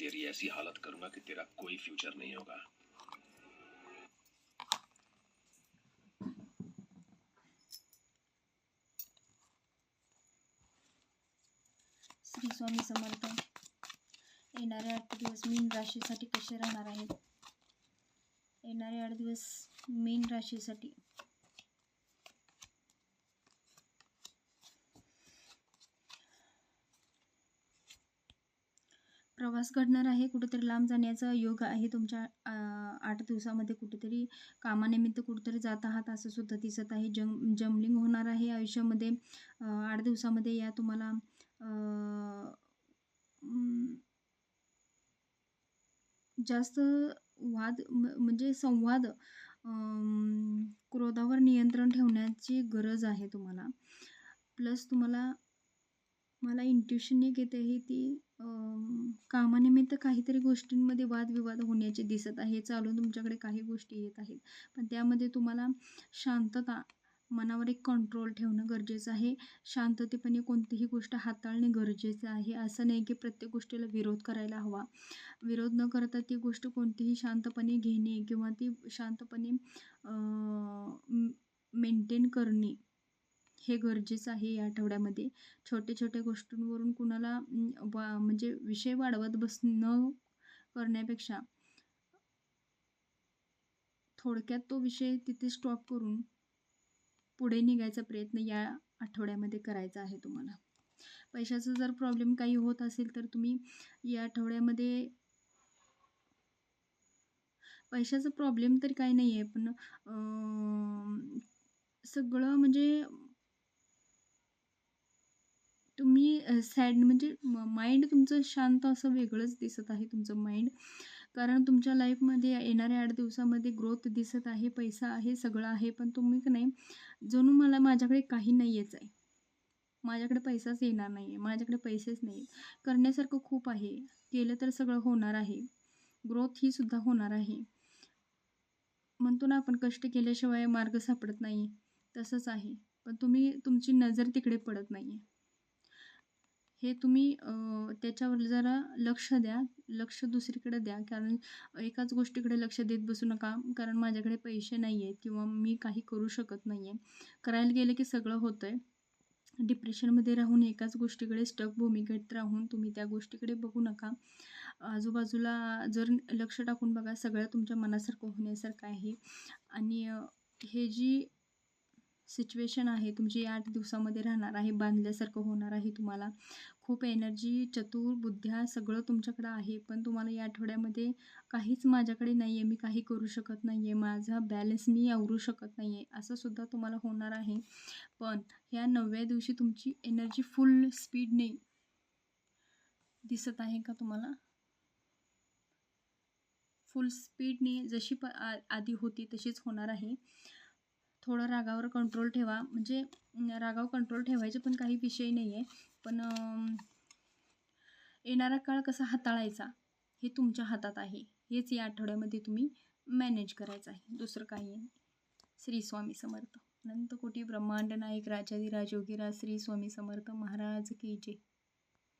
तेरी ऐसी हालत करूंगा कि तेरा कोई फ्यूचर नहीं होगा। श्री स्वामी समर्थ येणारे आठ दिवस मीन राशीसाठी कसे राहणार आहेत येणारे आठ दिवस मीन राशीसाठी प्रवास घडणार आहे कुठेतरी लांब जाण्याचा योग आहे तुमच्या आठ दिवसामध्ये कुठेतरी कामानिमित्त कुठेतरी जात आहात असं सुद्धा दिसत आहे. जम जमलिंग होणार आहे आयुष्यामध्ये. आठ दिवसामध्ये या तुम्हाला जास्त वाद म- म्हणजे संवाद क्रोधावर नियंत्रण ठेवण्याची गरज आहे तुम्हाला. प्लस तुम्हाला मला इंट्युशन एक येते आहे. ती कामानिमित्त काहीतरी गोष्टींमध्ये वादविवाद होण्याचे दिसत आहे. चालून तुमच्याकडे काही गोष्टी येत आहेत. पण त्यामध्ये तुम्हाला शांतता मनावर एक कंट्रोल ठेवणं गरजेचं आहे. शांततेपणे कोणतीही गोष्ट हाताळणे गरजेचं आहे. असं नाही की प्रत्येक गोष्टीला विरोध करायला हवा. विरोध न करता ती गोष्ट कोणतीही शांतपणे घेणे किंवा ती शांतपणे मेंटेन करणे हे गरजेचं आहे या आठवड्यामध्ये. छोट्या छोट्या गोष्टींवरून कुणाला वा म्हणजे विषय वाढवत बस न करण्यापेक्षा थोडक्यात तो विषय तिथे स्टॉप करून पुढे निघायचा प्रयत्न या आठवड्यामध्ये करायचा आहे तुम्हाला. पैशाचा जर प्रॉब्लेम काही होत असेल तर तुम्ही या आठवड्यामध्ये पैशाचा प्रॉब्लेम तर काही नाही आहे पण सगळं म्हणजे सॅड म्हणजे माइंड तुमचं शांत असं वेगळंच दिसत आहे तुमचं माइंड कारण तुमच्या लाईफमध्ये येणाऱ्या आठ दिवसामध्ये ग्रोथ दिसत आहे पैसा आहे सगळं आहे पण तुम्ही नाही जणू मला माझ्याकडे काही नाही आहेच आहे. माझ्याकडे पैसाच येणार नाही आहे माझ्याकडे पैसेच नाही आहेत करण्यासारखं खूप आहे. केलं तर सगळं होणार आहे. ग्रोथ ही सुद्धा होणार आहे. म्हणतो ना आपण कष्ट केल्याशिवाय मार्ग सापडत नाही. तसंच आहे. पण तुम्ही तुमची नजर तिकडे पडत नाही आहे हे तुम्ही त्याच्यावर जरा लक्ष द्या. लक्ष दुसरीकडे द्या. कारण एकाच गोष्टीकडे लक्ष देत बसू नका. कारण माझ्याकडे पैसे नाही आहेत किंवा मी काही करू शकत नाही आहे करायला गेलं की सगळं होतं आहे डिप्रेशनमध्ये राहून एकाच गोष्टीकडे स्टक भूमिकेत राहून तुम्ही त्या गोष्टीकडे बघू नका. आजूबाजूला जर लक्ष टाकून बघा सगळं तुमच्या मनासारखं होण्यासारखं आहे. आणि हे जी सिच्युएशन आहे तुमची आठ दिवसामध्ये राहणार आहे बांधल्यासारखं होणार आहे तुम्हाला. खूप एनर्जी चतुर बुद्ध्या सगळं तुमच्याकडं आहे पण तुम्हाला या आठवड्यामध्ये काहीच माझ्याकडे नाही आहे मी काही करू शकत नाही आहे माझा बॅलन्स मी आवरू शकत नाही आहे असंसुद्धा तुम्हाला होणार आहे. पण ह्या नवव्या दिवशी तुमची एनर्जी फुल स्पीडने दिसत आहे का तुम्हाला? फुल स्पीडने जशी प आ आधी होती तशीच होणार आहे. थोडं रागावर कंट्रोल ठेवा. म्हणजे रागावर कंट्रोल ठेवायचे पण काही विषय नाही आहे पण येणारा काळ कसा हाताळायचा हे तुमच्या हातात आहे. हेच या आठवड्यामध्ये तुम्ही मॅनेज करायचं आहे. दुसरं काही नाही. श्री स्वामी समर्थ. अनंतकोटी ब्रह्मांड नायक राजाधिराज योगीराज श्री स्वामी समर्थ महाराज की जय.